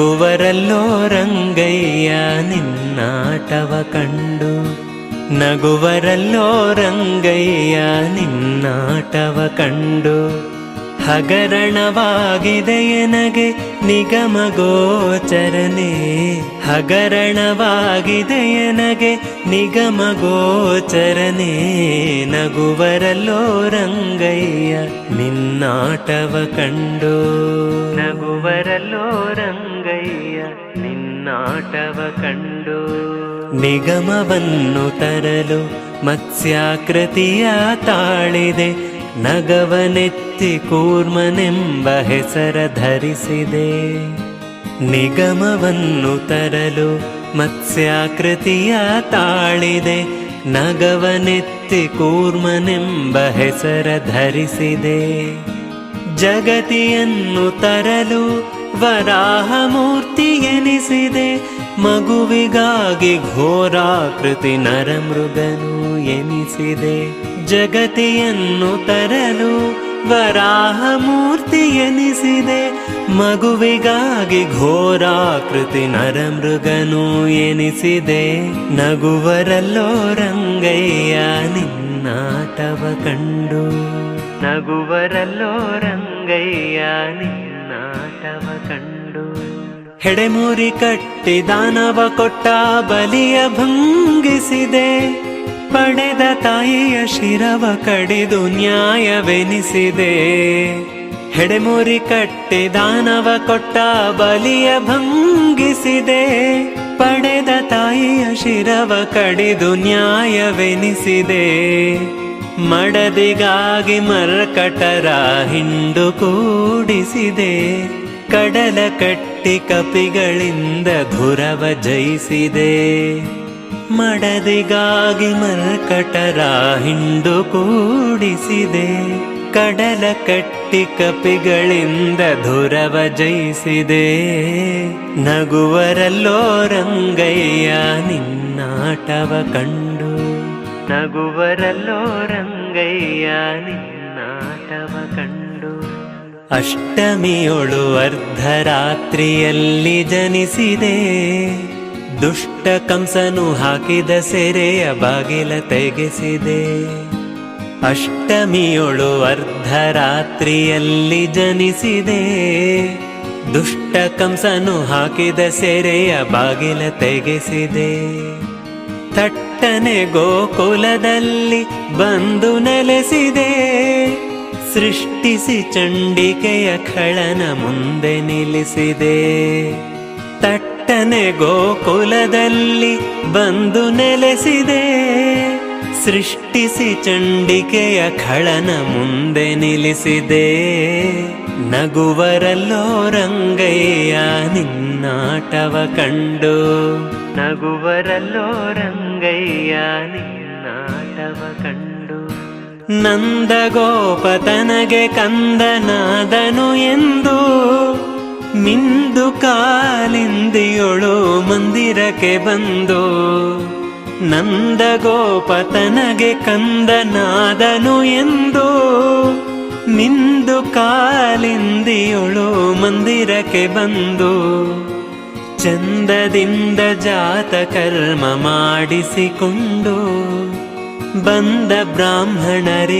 ನಗುವರಲ್ಲೋ ರಂಗಯ್ಯ ನಿನ್ನಾಟವ ಕಂಡು ನಗುವರಲ್ಲೋ ರಂಗಯ್ಯ ನಿನ್ನಾಟವ ಕಂಡು ಹಗರಣವಾಗಿದೆ ಎನಗೆ ನಿಗಮ ಗೋಚರನೆ ಹಗರಣವಾಗಿದೆ ಎನಗೆ ನಿಗಮ ಗೋಚರನೆ ನಗುವರಲ್ಲೋ ರಂಗಯ್ಯ, ನಿನ್ನಾಟವ ಕಂಡು. ನಗುವರಲ್ಲೋ ರಂಗಯ್ಯ, ನಿನ್ನಾಟವ ಕಂಡು. ನಿಗಮವನ್ನು ತರಲು ಮತ್ಸ್ಯಾಕೃತಿಯ ತಾಳಿದೆ. ನಗವನೆತ್ತಿ ಕೂರ್ಮನೆಂಬ ಹೆಸರ ಧರಿಸಿದೆ. ನಿಗಮವನ್ನು ತರಲು ಮತ್ಸ್ಯಾಕೃತಿಯ ತಾಳಿದೆ. ನಗವನೆತ್ತಿ ಕೂರ್ಮನೆಂಬ ಹೆಸರ ಧರಿಸಿದೆ. ಜಗತಿಯನ್ನು ತರಲು ವರಾಹ ಮೂರ್ತಿ ಎನಿಸಿದೆ ಮಗುವಿಗಾಗಿ ಘೋರಾಕೃತಿ ನರಮೃಗನು ಎನಿಸಿದೆ. ಜಗತಿಯನ್ನು ತರಲು ವರಾಹ ಮೂರ್ತಿ ಎನಿಸಿದೆ ಮಗುವಿಗಾಗಿ ಘೋರಾಕೃತಿ ನರಮೃಗನು ಎನಿಸಿದೆ. ನಗುವರಲ್ಲೋ ರಂಗಯ್ಯ, ನಿನ್ನಾಟವ ಕಂಡು. ನಗುವರಲ್ಲೋ ರಂಗಯ್ಯ, ನಿನ್ನಾಟವ ಕಂಡು. ಹೆಡೆಮೂರಿ ಕಟ್ಟಿ ದಾನವ ಕೊಟ್ಟ ಬಲಿಯ ಭಂಗಿಸಿದೆ. ಪಡೆದ ತಾಯಿಯ ಶಿರವ ಕಡಿದು ನ್ಯಾಯವೆನಿಸಿದೆ. ಹೆಡೆಮುರಿ ಕಟ್ಟಿ ದಾನವ ಕೊಟ್ಟ ಬಲಿಯ ಭಂಗಿಸಿದೆ. ಪಡೆದ ತಾಯಿಯ ಶಿರವ ಕಡಿದು ನ್ಯಾಯವೆನಿಸಿದೆ. ಮಡದಿಗಾಗಿ ಮರಕಟರ ಹಿಂಡು ಕೂಡಿಸಿದೆ. ಕಡಲ ಕಟ್ಟಿ ಕಪಿಗಳಿಂದ ಧುರವ ಜಯಿಸಿದೆ. ಮಡದಿಗಾಗಿ ಮರ್ಕಟರ ಹಿಂಡು ಕೂಡಿಸಿದೆ. ಕಡಲ ಕಟ್ಟಿ ಕಪಿಗಳಿಂದ ಧುರವ ಜಯಿಸಿದೆ. ನಗುವರಲ್ಲೋ ರಂಗಯ್ಯ ನಿನ್ನಾಟವ ಕಂಡು. ನಗುವರಲ್ಲೋ ರಂಗಯ್ಯ ನಿನ್ನಾಟವ ಕಂಡು. ಅಷ್ಟಮಿಯೊಳು ಅರ್ಧರಾತ್ರಿಯಲ್ಲಿ ಜನಿಸಿದೆ. ದುಷ್ಟ ಕಂಸನು ಹಾಕಿದ ಸೆರೆಯ ಬಾಗಿಲ ತೆಗೆಸಿದೆ. ಅಷ್ಟಮಿಯೊಳು ಅರ್ಧರಾತ್ರಿಯಲ್ಲಿ ಜನಿಸಿದೆ. ದುಷ್ಟ ಕಂಸನು ಹಾಕಿದ ಸೆರೆಯ ಬಾಗಿಲ ತೆಗೆಸಿದೆ. ತಟ್ಟನೆ ಗೋಕುಲದಲ್ಲಿ ಬಂದು ನೆಲೆಸಿದೆ. ಸೃಷ್ಟಿಸಿ ಚಂಡಿಕೆಯ ಖಳನ ಮುಂದೆ ನಿಲ್ಲಿಸಿದೆ. ತಟ್ಟನೆ ಗೋಕುಲದಲ್ಲಿ ಬಂದು ನೆಲೆಸಿದೆ. ಸೃಷ್ಟಿಸಿ ಚಂಡಿಕೆಯ ಖಳನ ಮುಂದೆ ನಿಲ್ಲಿಸಿದೆ. ನಗುವರಲ್ಲೋ ರಂಗಯ್ಯ ನಿನ್ನಾಟವ ಕಂಡು. ನಗುವರಲ್ಲೋ ರಂಗಯ್ಯ ನಿನ್ನಾಟವ ಕಂಡು. ನಂದ ಗೋಪತನಗೆ ಕಂದನಾದನು ಎಂದು ಮಿಂದು ಕಾಲಿಂದಿಯೊಳು ಮಂದಿರಕ್ಕೆ ಬಂದು ನಂದ ಗೋಪತನಗೆ ಕಂದನಾದನು ಎಂದು ನಿಂದು ಕಾಲಿಂದಿಯೊಳು ಮಂದಿರಕ್ಕೆ ಬಂದು ಚಂದದಿಂದ ಜಾತ ಕರ್ಮ ಮಾಡಿಸಿಕೊಂಡು ಬಂದ ಬ್ರಾಹ್ಮಣರಿ